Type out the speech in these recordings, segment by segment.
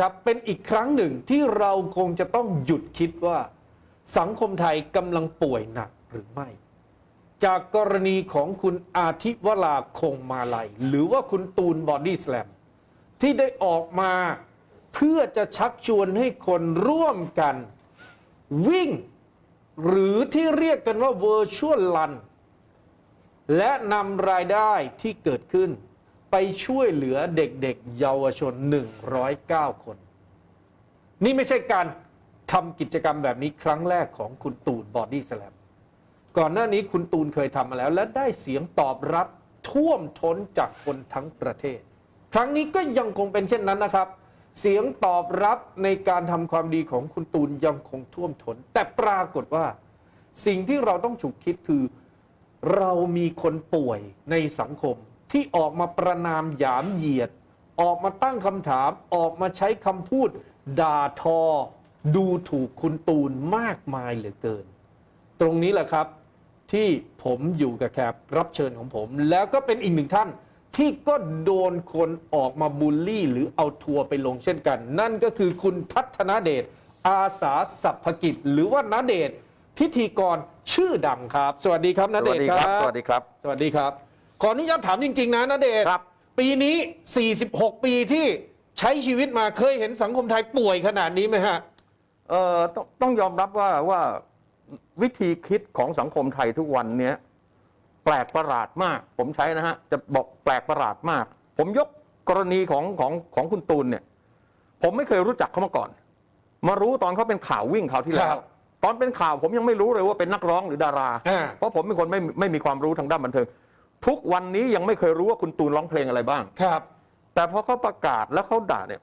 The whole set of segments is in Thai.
ครับ เป็นอีกครั้งหนึ่งที่เราคงจะต้องหยุดคิดว่า สังคมไทยกำลังป่วยหนักหรือไม่ จากกรณีของคุณอาทิวราคงมาลัย หรือว่าคุณตูนบอดี้สแลมที่ได้ออกมาเพื่อจะชักชวนให้คนร่วมกัน วิ่ง หรือที่เรียกกันว่า Virtual Run และนำรายได้ที่เกิดขึ้น ไปช่วยเหลือเด็กๆ เยาวชน 109 คน นี่ไม่ใช่การทำกิจกรรมแบบนี้ครั้งแรกของคุณตูนบอดี้สแลมก่อนหน้านี้คุณตูนเคยทำมาแล้ว และได้เสียงตอบรับท่วมท้นจากคนทั้งประเทศ ครั้งนี้ก็ยังคงเป็นเช่นนั้นนะครับ เสียงตอบรับในการทำความดีของคุณตูนยังคงท่วมท้น แต่ปรากฏว่า สิ่งที่เราต้องฉุกคิดคือ เรามีคนป่วยในสังคม ที่ออกมาประนามหยามเหยียด ออกมาตั้งคำถามออกมาใช้คำพูด ด่าทอ ดูถูกคุณตูนมากมายเหลือเกิน ตรงนี้แหละครับที่ผมอยู่กับแขกรับเชิญของผม แล้วก็เป็นอีกหนึ่งท่านที่ก็โดนคนออกมาบูลลี่ หรือเอาทัวร์ไปลงเช่นกัน นั่นก็คือคุณพัฒนาเดชอาสาสัพพกิจ หรือว่านาเดชพิธีกรชื่อดังครับ สวัสดีครับนาสเดวัชสดีคครัรับบสวัสดีครับ สวัสดีครับ ขออนุญาตถามจริง ๆ นะนาเดชครับ ปีนี้ 46 ปีที่ใช้ชีวิตมาเคยเห็นสังคมไทยป่วยขนาดนี้ไหมฮะ เอ่อต้องต้องยอมรับว่าว่าวิธีคิดของสังคมไทยทุกวันเนี้ยแปลกประหลาดมาก ผมใช้นะฮะ จะบอกแปลกประหลาดมาก ผมยกกรณีของของของคุณตูนเนี่ย ผมไม่เคยรู้จักเขามาก่อน มารู้ตอนเขาเป็นข่าววิ่งข่าวที่แล้ครัวบตอนเป็นข่าวผมยังไม่รู้เลยว่าเป็นนักร้องหรือดารา อ่า เพราะผมเป็นคนไม่ไม่มีความรู้ทางด้านบันเทิง ทุกวันนี้ยังไม่เคยรู้ว่าคุณตูนร้องเพลงอะไรบ้าง ครับ แต่พอเขาประกาศแล้วเขาด่าเนี่ย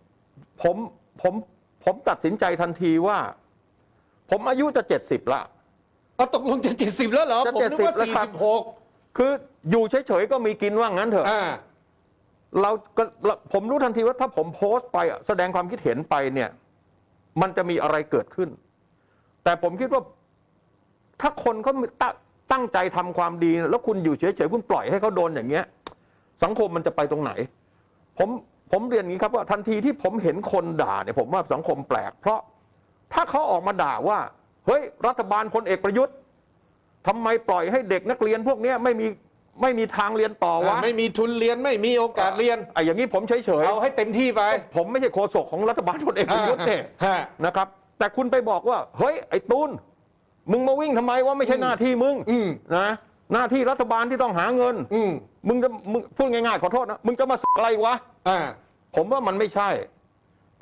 ผมผมผมตัดสินใจทันทีว่า ผมอายุจะเจ็ดสิบละ เอาตกลงจะ70แล้วเหรอ จะผมนึกว่า70แล้วครับ46คืออยู่เฉยๆก็มีกินว่างั้นเถอะ อ่า เราก็เราผมรู้ทันทีว่าถ้าผมโพสต์ไปอะแสดงความคิดเห็นไปเนี่ย มันจะมีอะไรเกิดขึ้น แต่ผมคิดว่า ถ้าคนเขาตง ตั้งใจทำความดี แล้วคุณอยู่เฉยๆคุณปล่อยให้เขาโดนอย่างเงี้ย สังคมมันจะไปตรงไหน ผมผมเรียนอย่างนี้ครับว่าทันทีที่ผมเห็นคนด่าเนี่ยผมว่าสังคมแปลก เพราะถ้าเขาออกมาด่าว่า เฮ้ย รัฐบาลพลเอกประยุทธ์ทำไมปล่อยให้เด็กนักเรียนพวกเนี้ยไม่มีไม่มีทางเรียนต่อวะไม่มีทุนเรียนไม่มีโอกาสเรียนไอ้อย่างนี้ผมเฉยเอาให้เต็มที่ไปๆผมไม่ใช่โฆษกของรัฐบาลพลเอกประยุทธ์เนี่ยฮะนะครับ แต่คุณไปบอกว่า เฮ้ยไอ้ตูน มึงมาวิ่งทำไมว่าไม่ใช่หน้าที่มึงอืม นะหน้าที่รัฐบาลที่ต้องหาเงิน อืมมึงจะมึงพูดง่ายๆขอโทษนะมึงจะมาสอะไรวะ อ่า ผมว่ามันไม่ใช่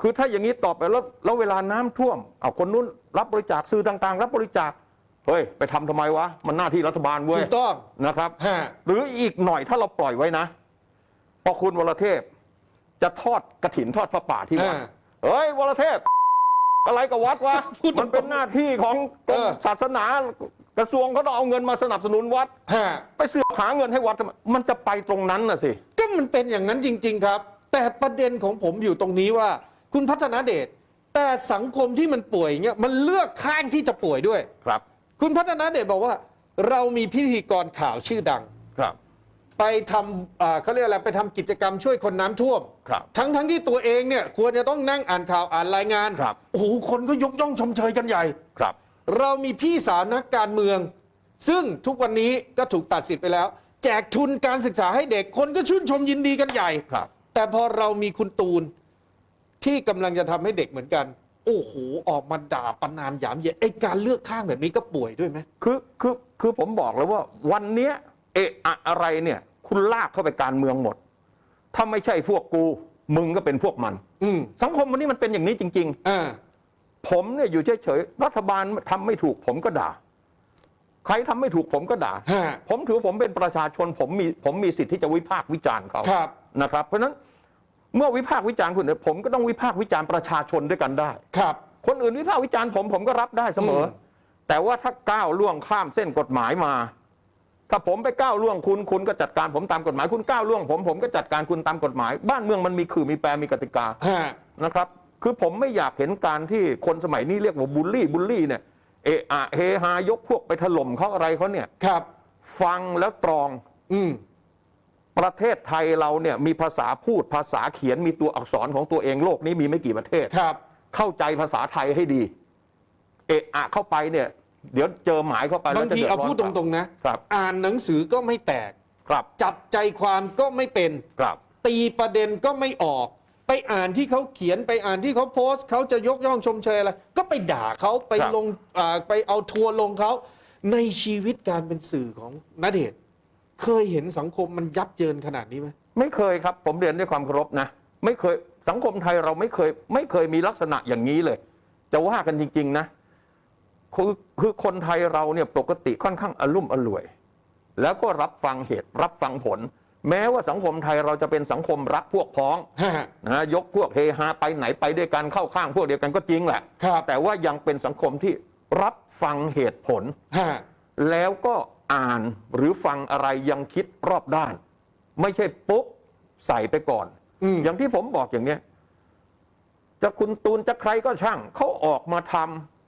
คือถ้าอย่างนี้ตอบไปแล้วแล้วเวลาน้ำท่วมเอาคนนู้นรับบริจาคสื่อต่าง ๆ รับบริจาคเฮ้ยไปทำทำไมวะ มันหน้าที่รัฐบาลเว้ยถูกต้องนะครับ ฮะ หรืออีกหน่อยถ้าเราปล่อยไว้นะ พอคุณวรเทพ จะทอดกระถินทอดพระป่าที่วัดอ่า เฮ้ยวรเทพ อะไรกับวัดวะพูดตรงๆมันเป็นหน้าที่ของกรมเออ ศาสนากระทรวงเขาต้องเอาเงินมาสนับสนุนวัด ฮะไปเสือกหาเงินให้วัดทำไมมันจะไปตรงนั้นน่ะสิ ก็มันเป็นอย่างนั้นจริง ๆครับ แต่ประเด็นของผมอยู่ตรงนี้ว่า คุณพัฒนาเดชแต่สังคมที่มันป่วยเงี้ยมันเลือกข้างที่จะป่วยด้วย ครับ คุณพัฒนาเดชบอกว่า เรามีพิธีกรข่าวชื่อดัง ครับ ไปทำอ่าเขาเรียกอะไรไปทำกิจกรรมช่วยคนน้ำท่วม ครับทั้งทั้งที่ตัวเองเนี่ยควรจะต้องนั่งอ่านข่าวอ่านรายงานครับ โอ้โหคนก็ยกย่องชมเชยกันใหญ่ ครับ เรามีพี่สาวนักการเมือง ซึ่งทุกวันนี้ก็ถูกตัดสิทธิ์ไปแล้ว แจกทุนการศึกษาให้เด็กคนก็ชื่นชมยินดีกันใหญ่ ครับ แต่พอเรามีคุณตูนที่กำลังจะทำให้เด็กเหมือนกัน โอ้โห ออกมาด่าประนามหยามเหยียดไอ้การเลือกข้างแบบนี้ก็ป่วยด้วยไหม คือคือคือผมบอกเลยว่าวันเนี้ยเอะอะอะไรเนี่ย คุณลากเข้าไปการเมืองหมด ถ้าไม่ใช่พวกกู มึงก็เป็นพวกมัน อืมสังคมวันนี้มันเป็นอย่างนี้จริง อ่าๆ ผมเนี่ยอยู่เฉยๆรัฐบาลทำไม่ถูกผมก็ด่า ใครทำไม่ถูกผมก็ด่า ฮะผมถือว่าผมเป็นประชาชนผมมีผมมีสิทธิ์ที่จะวิพากษ์วิจารณ์เขา ครับนะครับเพราะฉะนั้นเมื่อวิพากษ์วิจารณ์คุณเนี่ยผมก็ต้องวิพากษ์วิจารณ์ประชาชนด้วยกันได้ ครับ คนอื่นวิพากษ์วิจารณ์ผมผมก็รับได้เสมออม แต่ว่าถ้าก้าวล่วงข้ามเส้นกฎหมายมา ถ้าผมไปก้าวล่วงคุณคุณก็จัดการผมตามกฎหมาย คุณก้าวล่วงผมผมก็จัดการคุณตามกฎหมาย บ้านเมืองมันมีคือมีแปรมีกติกาฮะ นะครับ คือผมไม่อยากเห็นการที่คนสมัยนี้เรียกว่าบูลลี่บูลลี่เนี่ยเอะอะเฮฮายกพวกไปถล่มเขาอะไรเขาเนี่ย ครับ ฟังแล้วตรอง อืม ประเทศไทยเราเนี่ยมีภาษาพูดภาษาเขียนมีตัวอักษรของตัวเองโลกนี้มีไม่กี่ประเทศ ครับ เข้าใจภาษาไทยให้ดี เอะอะเข้าไปเนี่ย เดี๋ยวเจอหมายเข้าไปบางแล้วจะทีดืดเอาร้นพูดตรงๆนะ ครับ อ่านหนังสือก็ไม่แตก ครับ จับใจความก็ไม่เป็น ครับ ตีประเด็นก็ไม่ออก ไปอ่านที่เขาเขียนไปอ่านที่เขาโพสต์เขาจะยกย่องชมเชยอะไรก็ไปด่าเขาไปครับ ลงอ่าไปเอาทัวร์ลงเขาในชีวิตการเป็นสื่อของนเดชน์เคยเห็นสังคมมันยับเยินขนาดนี้ไหม ไม่เคยครับ ผมเรียนด้วยความเคารพนะ ไม่เคยสังคมไทยเราไม่เคย ไม่เคยมีลักษณะอย่างนี้เลย จะว่ากันจริง ๆ นะ คือคือคนไทยเราเนี่ยปกติค่อนข้างอลุ่มอล่วย แล้วก็รับฟังเหตุรับฟังผล แม้ว่าสังคมไทยเราจะเป็นสังคมรักพวกพ้องฮะนะยกพวกเฮฮาไปไหนไปด้วยกันเข้าข้างพวกเดียวกันก็จริงแหละครับแต่ว่ายังเป็นสังคมที่รับฟังเหตุผลฮะแล้วก็อ่านหรือฟังอะไรยังคิดรอบด้าน ไม่ใช่ปุ๊บใส่ไปก่อนอืมอย่างที่ผมบอกอย่างเนี้ยจะคุณตูนจะใครก็ช่างเขาออกมาทำ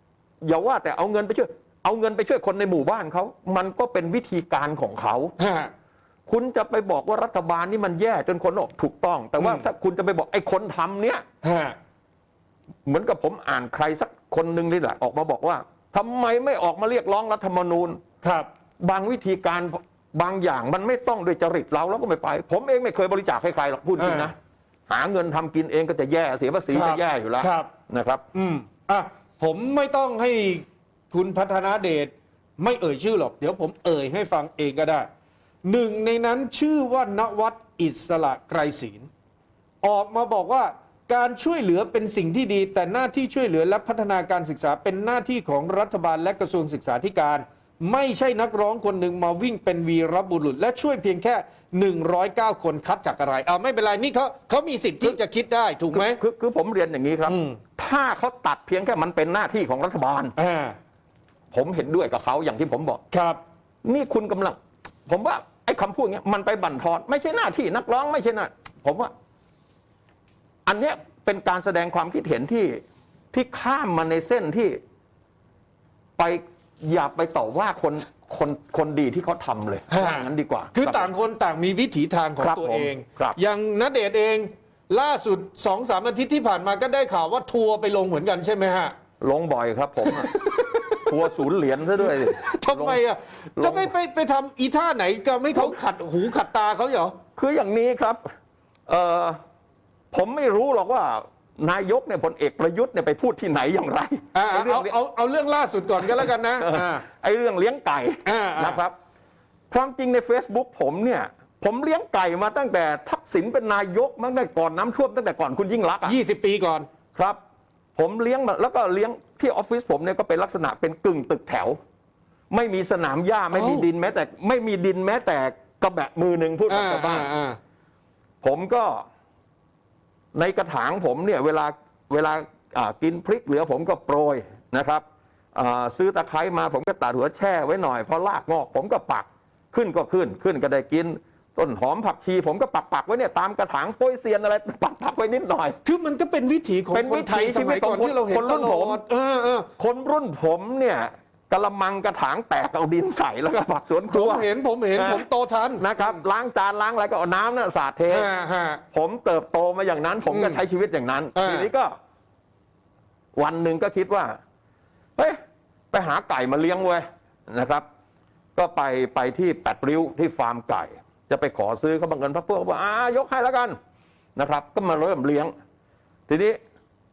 อย่าว่าแต่เอาเงินไปช่วย เอาเงินไปช่วยคนในหมู่บ้านเขามันก็เป็นวิธีการของเขาฮะคุณจะไปบอกว่ารัฐบาลนี่มันแย่จนคนออกถูกต้อง แต่ว่าอืมถ้าคุณจะไปบอกไอ้คนทำเนี้ยฮะเหมือนกับผมอ่านใครสักคนหนึ่งนี่แหละออกมาบอกว่าทำไมไม่ออกมาเรียกร้องรัฐธรรมนูญ ครับ บางวิธีการบางอย่างมันไม่ต้องด้วยจริตเราแล้วก็ไม่ไป ผมเองไม่เคยบริจาคให้ใครหรอกพูดจริงนะหาเงินทำกินเองก็จะแย่เสียภาษีครับจะแย่อยู่แล้วครับนะครับ อืมอะ ผมไม่ต้องให้คุณพัฒนาเดชไม่เอ่ยชื่อหรอก เดี๋ยวผมเอ่ยให้ฟังเองก็ได้ หนึ่งในนั้นชื่อว่านวัดอิสระไกรศีลออกมาบอกว่าการช่วยเหลือเป็นสิ่งที่ดี แต่หน้าที่ช่วยเหลือและพัฒนาการศึกษาเป็นหน้าที่ของรัฐบาลและกระทรวงศึกษาธิการ ไม่ใช่นักร้องคนหนึ่งมาวิ่งเป็นวีรบุรุษ และช่วยเพียงแค่ 109 คนคัดจากอะไรอ่าไม่เป็นไรนี่เขาเขามีสิทธิ์ที่จะคิดได้ถูกไหม คือคือผมเรียนอย่างนี้ครับ อืม ถ้าเขาตัดเพียงแค่มันเป็นหน้าที่ของรัฐบาล อ่าผมเห็นด้วยกับเขาอย่างที่ผมบอก ครับ นี่คุณกำลัง ผมว่าไอ้คำพูดเนี้ยมันไปบั่นทอน ไม่ใช่หน้าที่นักร้องไม่ใช่หน้าผมว่า อันเนี้ยเป็นการแสดงความคิดเห็นที่ที่ข้ามมาในเส้นที่ ไป อย่าไปต่อว่าคนคนคนดีที่เขาทำเลยฮะ ว่างั้นดีกว่าคือรับ ต่างคนต่างมีวิถีทางของครับตัวผมเอง ครับอย่างณเดชน์เองล่าสุดสองสามอาทิตย์ที่ผ่านมาก็ได้ข่าวว่าทัวร์ไปลงเหมือนกันใช่ไหมฮะลงบ่อยครับผมอะทัวร์ศูนย์เหรียญซะด้วยสิทำไมอะลง จะไม่ไปไปทำอีท่าไหนก็ไม่เขาขัดหูขัดตาเขาเหรอ คืออย่างนี้ครับเออผมไม่รู้หรอกว่า นายกเนี่ยพลเอกประยุทธ์เนี่ยไปพูดที่ไหนอย่างไรอ่าไอ้เรื่เอางนี้ยเอาเอาเรื่องล่าสุดก่อนก็แล้วกันนะอ่า ไอ้เรื่องเลี้ยงไก่อ่าอ่าน นะครับ ความจริงใน Facebook ผมเนี่ย ผมเลี้ยงไก่มาตั้งแต่ทักษิณเป็นนายกมั้งแต่ก่อนน้ำท่วมตั้งแต่ก่อนคุณยิ่งรักษณ์อะ ยี่สิบปีก่อน ครับ ผมเลี้ยงมาแล้วก็เลี้ยงที่ออฟฟิศผมเนี่ยก็เป็นลักษณะเป็นกึ่งตึกแถว ไม่มีสนามหญ้าไม่มีเอ้า ดินแม้แต่ ไม่มีดินแม้แต่กระแบะมือหนึ่งพูดแบบอ่าชาวบ้านอ่าอ่าผมก็ ในกระถางผมเนี่ยเวลาเวลาอ่ากินพริกเหลือผมก็โปรยนะครับอ่าซื้อตะไคร้มาผมก็ตัดหัวแช่ไว้หน่อยพอรากงอกผมก็ปักขึ้นก็ขึ้นขึ้นก็ได้กินต้นหอมผักชี ผมก็ปักปักไว้เนี่ยตามกระถางโป้ยเซียนอะไรปักปักไว้นิดหน่อย คือมันก็เป็นวิถีของเป็นควินถีไทยสมัยก่อนชีวิตของที่เราเห็นคนรุ่นตลผอมดเออเออคนรุ่นผมเนี่ย กระมังกระถางแตกเอาดินใส่แล้วก็ปักสวนคผรัว มเห็นผมเห็นนะผมโตทัน นะครับล้างจานล้างอะไรก็เอาน้ำเนี่ยสาดเทอ่าฮะ ผมเติบโตมาอย่างนั้น ผมก็อืมใช้ชีวิตอย่างนั้น อ่า ทีนี้ก็ วันหนึ่งก็คิดว่าเฮ้ยไปหาไก่มาเลี้ยงเว้ยนะครับ ก็ไปไปที่แปดริ้วที่ฟาร์มไก่ จะไปขอซื้อเขาบังเอิญพระพวกบอกอ่ายกให้แล้วกันนะครับ ก็มาเริ่มเลี้ยง ทีนี้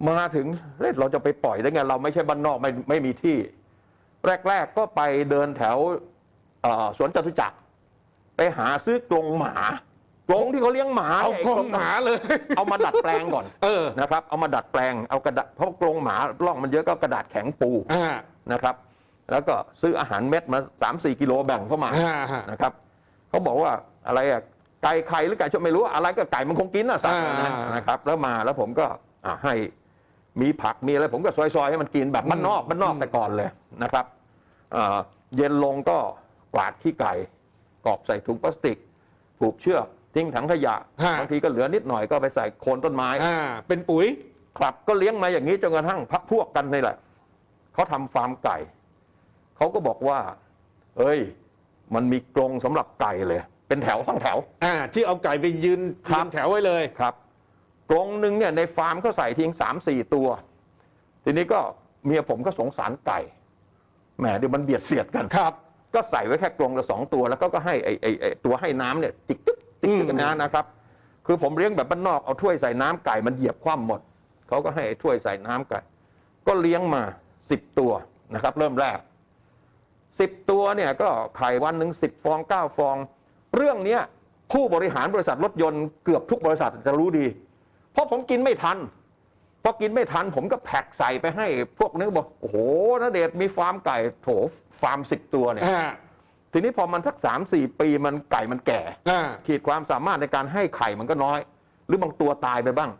มาถึงเฮ้ยเราจะไปปล่อยได้ไงเราไม่ใช่บ้านนอกไม่ไม่มีที่ แรก ๆ ก็ไปเดินแถวเอ่อสวนจตุจักร ไปหาซื้อกรงหมากรงที่เขาเลี้ยงหมาเอานี่ยกองหมาเลย เอามาดัดแปลงก่อนเออนะครับ เอามาดัดแปลงเอากระดาษเพราะกรงหมาร่องมันเยอะก็กระดาษแข็งปูอ่านะครับ แล้วก็ซื้ออาหารเม็ดมา3 4กิโลแบ่งเข้ามาอ่าฮะนะครับเขาบอกว่าอะไรอะไก่ไข่หรือไก่ชนไม่รู้อะไรก็ไก่มันคงกินนะสัตว์นะอ่านะครับ แล้วมาแล้วผมก็อะให้ มีผักมีอะไรผมก็ซอยๆ ให้มันกินแบบบ้านนอกบ้านนอกแต่ก่อนเลยนะครับอ่าเย็นลงก็กวาดขี้ไก่กรอบใส่ถุงพลาสติก ผูกเชือกทิ้งถังขยะฮะ บางทีก็เหลือนิดหน่อยก็ไปใส่โคนต้นไม้ อ่าเป็นปุ๋ย ครับก็เลี้ยงมาอย่างนี้จนกระทั่งพักพวกกันนี่แหละเขาทำฟาร์มไก่ เขาก็บอกว่า เอ้ย มันมีกรงสำหรับไก่เลย เป็นแถวห้องแถว อ่า ที่เอาไก่ไปยืนครับเรียงแถวไว้เลย ครับ กรงหนึ่งเนี่ยในฟาร์มเขาใส่ทิ้งสามสี่ตัว ทีนี้ก็เมียผมก็สงสารไก่แหมเดี๋ยวมันเบียดเสียดกันครับ ก็ใส่ไว้แค่กรงละสองตัว แล้วก็ก็ให้ไอ้ไอ้ไอ้ตัวให้น้ำเนี่ยติ๊กติ๊กติ๊กติ๊กอืมนะนะครับ คือผมเลี้ยงแบบบ้านนอกเอาถ้วยใส่น้ำไก่มันเหยียบคว่ำหมดเขาก็ให้ไอ้ถ้วยใส่น้ำไก่ก็เลี้ยงมาสิบตัวนะครับ เริ่มแรกสิบตัวเนี่ยก็ไข่วันหนึ่งสิบฟองเก้าฟอง เรื่องเนี้ยผู้บริหารบริษัทรถยนต์เกือบทุกบริษัทจะรู้ดีเพ ราะผมกินไม่ทันพอกินไม่ทันผมก็แพ็กใส่ไปให้พวกนี้บอกโอ้โหนเดชน์มีฟาร์มไก่โถฟาร์มสิบตัวเนี่ยอ่าทีนี้พอมันสักสามสี่ปีมันไก่มันแก่อ่าขีดความสามารถในการให้ไข่มันก็น้อย หรือบางตัวตายไปบ้าง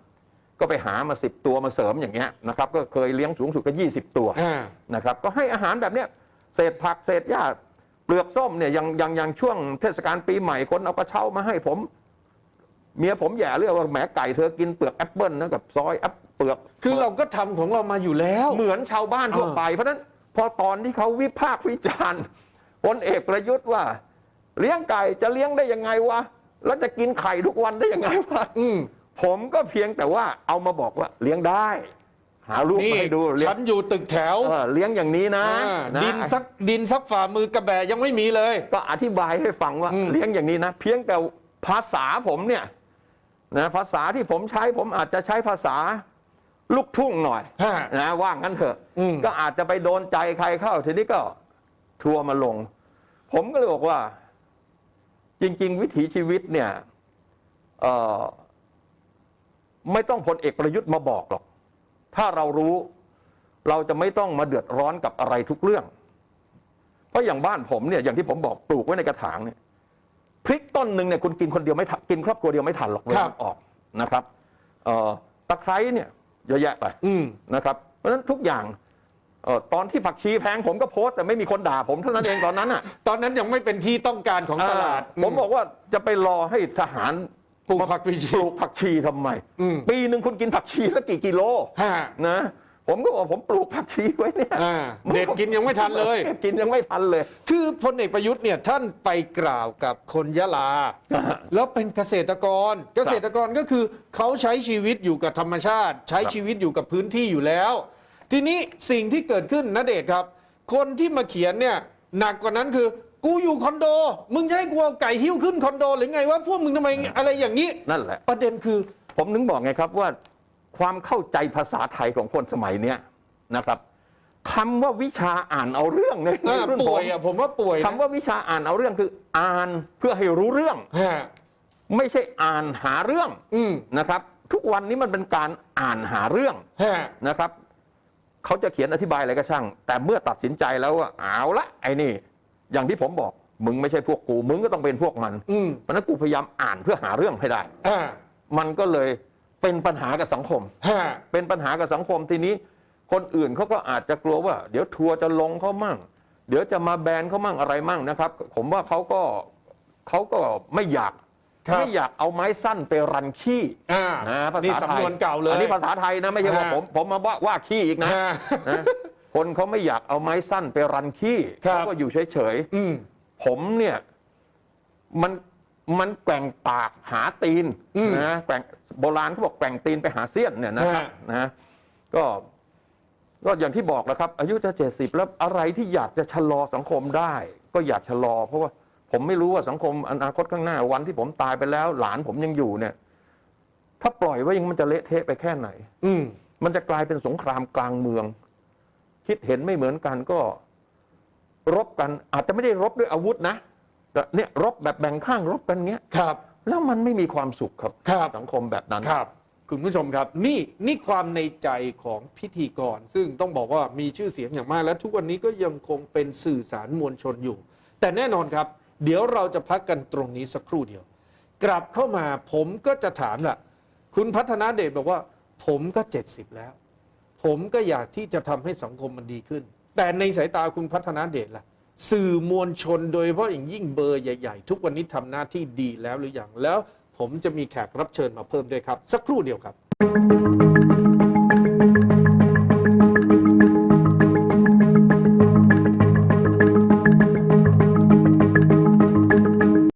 ก็ไปหามาสิบตัวมาเสริมอย่างเงี้ยนะครับก็เคยเลี้ยงสูงสุดก็ยี่สิบตัวอ่านะครับก็ให้อาหารแบบเนี้ยเศษผักเศษหญ้าเปลือกส้มเนี่ยยังยังยังช่วงเทศกาลปีใหม่คนเอากระเช้ามาให้ผม เมียผมแย่เรื่องว่าแหมไก่เธอกินเปลือกแอปเปิลนะกับซอยแอปเปลือกคือเราก็ทำของเรามาอยู่แล้ว เหมือนชาวบ้านทั่วไป เพราะฉะนั้นพอตอนที่เขาวิพากษ์วิจารณ์พลเอกประยุทธ์ว่า เลี้ยงไก่จะเลี้ยงได้ยังไงวะแล้วจะกินไข่ทุกวันได้ยังไงวะอืม ผมก็เพียงแต่ว่าเอามาบอกว่าเลี้ยงได้ หารูปนี่มาให้ดูเลี้ยฉังนอยู่ตึกแถวเออเลี้ยงอย่างนี้นะอ่านะดินสักดินสักฝ่ามือกระแบะยังไม่มีเลย ก็อธิบายให้ฟังว่าอืม เลี้ยงอย่างนี้นะ เพียงแต่ภาษาผมเนี่ย นะภาษาที่ผมใช้ผมอาจจะใช้ภาษาลูกทุ่งหน่อยฮะนะว่างั้นเถอะ อืม ก็อาจจะไปโดนใจใครเข้า ทีนี้ก็ทัวร์มาลง ผมก็เลยบอกว่า จริง ๆ วิถีชีวิตเนี่ยเอ่อไม่ต้องพลเอกประยุทธ์มาบอกหรอก ถ้าเรารู้ เราจะไม่ต้องมาเดือดร้อนกับอะไรทุกเรื่อง เพราะอย่างบ้านผมเนี่ยอย่างที่ผมบอกปลูกไว้ในกระถางเนี่ย พริกต้นหนึ่งเนี่ยคุณกินคนเดียวไม่ทันกินครอบครัวเดียวไม่ทันหรอกเวครัลาบ ออกนะครับเอ่อตะไคร้เนี่ยเยอะแยะไป อืม นะครับเพราะฉะนั้นทุกอย่างเออตอนที่ผักชีแพงผมก็โพสต์แต่ไม่มีคนด่าผมเท่านั้นเองตอนนั้นอะตอนนั้นยังไม่เป็นที่ต้องการของตลาดเออผมบอกว่าจะไปรอให้ทหารปลูกผักชี ปลูกผักชีทำไม อืม ปีหนึ่งคุณกินผักชีสักกี่กิโลฮะ นะ ผมก็บอกผมปลูกผักชีไว้เนี่ยอ่าเด็ดกินยังไม่ทันเลยกินยังไม่ทันเลย คือพลเอกประยุทธ์เนี่ยท่านไปกล่าวกับคนยะลา แล้วเป็นเกษตรกร เกษตรกรก็คือเขาใช้ชีวิตอยู่กับธรรมชาติ ใช้ชีวิตอยู่กับพื้นที่อยู่แล้ว ทีนี้สิ่งที่เกิดขึ้นนะเดชครับ คนที่มาเขียนเนี่ยหนักกว่านั้นคือ กูอยู่คอนโด มึงจะให้กูเอาไก่หิ้วขึ้นคอนโดหรือไงว่าพวกมึงทำไมอะไรอย่างนี้นั่นแหละ ประเด็นคือ ผมนึงบอกไงครับว่า ความเข้าใจภาษาไทยของคนสมัยเนี้ยนะครับคำว่าวิชาอ่านเอาเรื่องในอ่ารุ่นผป่วยมอะผมว่าป่วยนะคำว่าวิชาอ่านเอาเรื่องคืออ่านเพื่อให้รู้เรื่อง ฮะไม่ใช่อ่านหาเรื่องอืมนะครับ ทุกวันนี้มันเป็นการอ่านหาเรื่อง ฮะ นะครับเขาจะเขียนอธิบายอะไรก็ช่าง แต่เมื่อตัดสินใจแล้วว่าเอาละไอ้นี่ อย่างที่ผมบอก มึงไม่ใช่พวกกู มึงก็ต้องเป็นพวกมันอืม เพราะฉะนั้นกูพยายามอ่านเพื่อหาเรื่องให้ได้ อ่ามันก็เลย เป็นปัญหากับสังคม ฮะ เป็นปัญหากับสังคมทีนี้ คนอื่นเขาก็อาจจะกลัวว่า เดี๋ยวทัวร์จะลงเขามั่ง เดี๋ยวจะมาแบนเขามั่งอะไรมั่งนะครับ ผมว่าเขาก็เขาก็ไม่อยากครับ ไม่อยากเอาไม้สั้นไปรันขี้อ่านะภานี่ษาไทยสำนวนเก่าเลย อันนี้ภาษาไทยนะไม่ใช่ว่าฮะ ผมผมมาว่าว่าขี้อีกนะฮะนะคนเขาไม่อยากเอาไม้สั้นไปรันขี้ครับ เขาก็อยู่เฉยอืม ๆ ผมเนี่ย มันมันแกว่งปากหาตีนอืมนะแกว่ง โบราณเขาบอกแกว่งตีนไปหาเสี้ยนเนี่ยนะครับฮะนะก็ก็อย่างที่บอกแล้วครับ อายุจะเจ็ดสิบแล้วอะไรที่อยากจะชะลอสังคมได้ ก็อยากชะลอ เพราะว่าผมไม่รู้ว่าสังคมอนาคตข้างหน้าวันที่ผมตายไปแล้ว หลานผมยังอยู่เนี่ย ถ้าปล่อยไว้อยังมันจะเละเทะไปแค่ไหน อืมมันจะกลายเป็นสงครามกลางเมือง คิดเห็นไม่เหมือนกันก็ รบกัน อาจจะไม่ได้รบด้วยอาวุธนะแต่เนี่ยรบแบบแบ่งข้างรบกันเงี้ยครับ แล้วมันไม่มีความสุขครับครับสังคมแบบนั้น ครับ คุณผู้ชมครับ นี่นี่ความในใจของพิธีกร ซึ่งต้องบอกว่ามีชื่อเสียงอย่างมาก และทุกวันนี้ก็ยังคงเป็นสื่อสารมวลชนอยู่ แต่แน่นอนครับ เดี๋ยวเราจะพักกันตรงนี้สักครู่เดียว กลับเข้ามาผมก็จะถามล่ะ คุณพัฒนาเดชบอกว่า ผมก็ 70 แล้ว ผมก็อยากที่จะทำให้สังคมมันดีขึ้น แต่ในสายตาคุณพัฒนาเดชล่ะ สื่อมวลชนโดยเฉพาะอย่างยิ่งเบอร์ใหญ่ ๆ ทุกวันนี้ทำหน้าที่ดีแล้วหรือยังแล้ว ผมจะมีแขกรับเชิญมาเพิ่มด้วยครับ สักครู่เดียวครับ